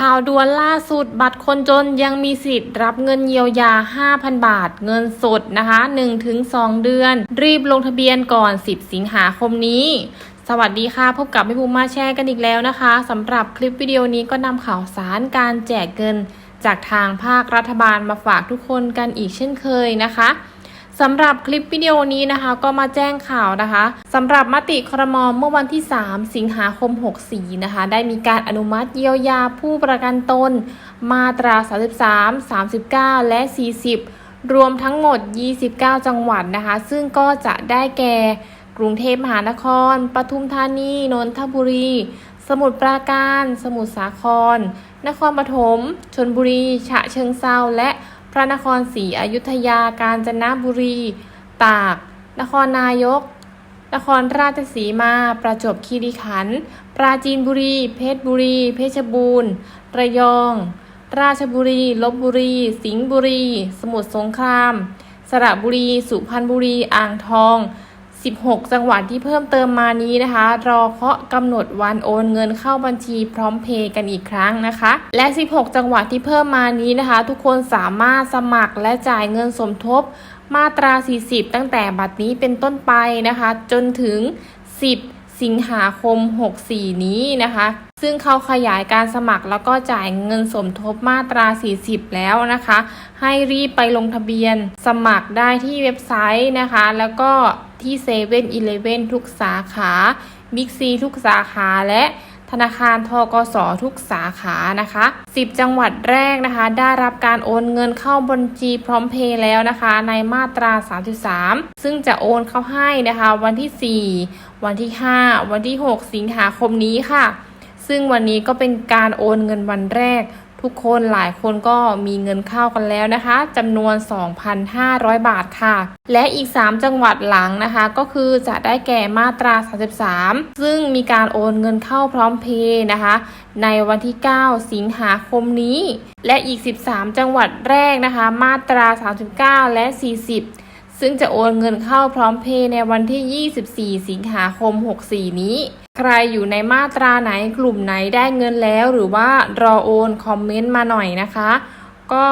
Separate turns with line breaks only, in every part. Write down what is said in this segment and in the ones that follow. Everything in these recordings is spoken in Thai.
ข่าวด่วนล่าสุดบัตรคนจนยังมีสิทธิ์รับเงินเยียวยา 5,000 บาท เงินสดนะคะ 1-2 เดือน รีบลงทะเบียนก่อน 10 สิงหาคมนี้ สวัสดีค่ะ พบกับแม่ภูมิมาแชร์กันอีกแล้วนะคะสำหรับคลิปวิดีโอนี้ก็นำข่าวสารการแจกเงิน จากทางภาครัฐบาลมาฝากทุกคนกันอีกเช่นเคยนะคะ สำหรับคลิปวิดีโอนี้นะคะ ก็มาแจ้งข่าวนะคะสำหรับมติครมเมื่อวันที่ 3 สิงหาคม 64 นะคะ ได้มีการอนุมัติเยียวยาผู้ประกันตน มาตรา 33 39 และ 40 รวมทั้งหมด 29 จังหวัดนะคะ ซึ่งก็จะได้แก่กรุงเทพมหานคร ปทุมธานี นนทบุรี สมุทรปราการ สมุทรสาคร นครปฐม ชนบุรี ฉะเชิงเซาและ พระนครศรีอยุธยา กาญจนบุรี ตาก นครนายก นครราชสีมา ประจวบคีรีขันธ์ ปราจีนบุรี เพชรบุรี เพชรบูรณ์ ระยอง ราชบุรี ลบบุรี สิงห์บุรี สมุทรสงคราม สระบุรี สุพรรณบุรี อ่างทอง 16 จังหวัดที่เพิ่มเติมมานี้นะคะ รอเคาะกำหนดวันโอนเงินเข้าบัญชีพร้อมเพย์กันอีกครั้งนะคะ และ 16 จังหวัดที่เพิ่มมานี้นะคะ ทุกคนสามารถสมัครและจ่ายเงินสมทบมาตรา 40 ตั้งแต่บัดนี้เป็นต้นไปนะคะ จนถึง 10สิงหาคม 64 นี้นะคะ ซึ่งเขาขยายการสมัครแล้วก็จ่ายเงินสมทบมาตรา 40 แล้วนะคะ ให้รีบไปลงทะเบียนสมัครได้ที่เว็บไซต์นะคะ แล้วก็ ที่เซเว่นอีเลเว่นทุกสาขาบิ๊กซีทุกสาขาและธนาคารทกสทุกสาขานะคะ 10 จังหวัดแรกนะคะ ได้รับการโอนเงินเข้าบัญชีพร้อมเพย์แล้วนะคะ ในมาตรา 33 ซึ่งจะโอนเข้าให้นะคะ วันที่ 4 วันที่ 5 วันที่ 6 สิงหาคมนี้ค่ะ ซึ่งวันนี้ก็เป็นการโอนเงินวันแรก ทุกคนหลายคนก็มีเงินเข้ากันแล้วนะคะจำนวน 2,500 บาทค่ะ และอีก 3 จังหวัดหลังนะคะ ก็คือจะได้แก่มาตรา 33 ซึ่งมีการโอนเงินเข้าพร้อมเพย์นะคะ ในวันที่ 9 สิงหาคมนี้ และอีก 13 จังหวัดแรกนะคะ มาตรา 39 และ 40ซึ่งจะโอนเงินเข้าพร้อมเพย์ในวันที่ 24 สิงหาคม 64 นี้ ใครอยู่ในมาตราไหนกลุ่มไหนได้เงินแล้ว หรือว่ารอโอนคอมเมนต์มาหน่อยนะคะ ก็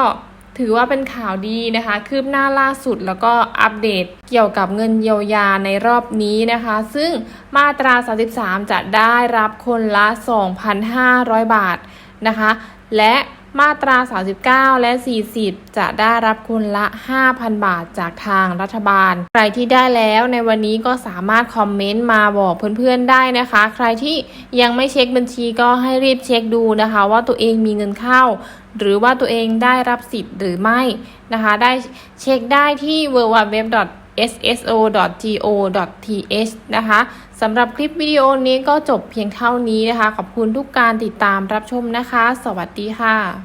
ถือว่าเป็นข่าวดีนะคะ คืบหน้าล่าสุดแล้วก็อัปเดตเกี่ยวกับเงินเยียวยาในรอบนี้นะคะ ซึ่งมาตรา 33 จะได้รับคนละ 2,500 บาทนะคะ และ มาตรา 39 และ 40 จะได้รับคนละ 5,000 บาทจากทางรัฐบาล ใครที่ได้แล้วในวันนี้ก็สามารถคอมเมนต์มาบอกเพื่อนๆได้นะคะ ใครที่ยังไม่เช็คบัญชีก็ให้รีบเช็คดูนะคะ ว่าตัวเองมีเงินเข้า หรือว่าตัวเองได้รับสิทธิ์หรือไม่นะคะ ได้เช็คได้ที่ www sso.go.th นะคะ สำหรับคลิปวิดีโอนี้ก็จบเพียงเท่านี้นะคะ ขอบคุณทุกการติดตามรับชมนะคะ สวัสดีค่ะ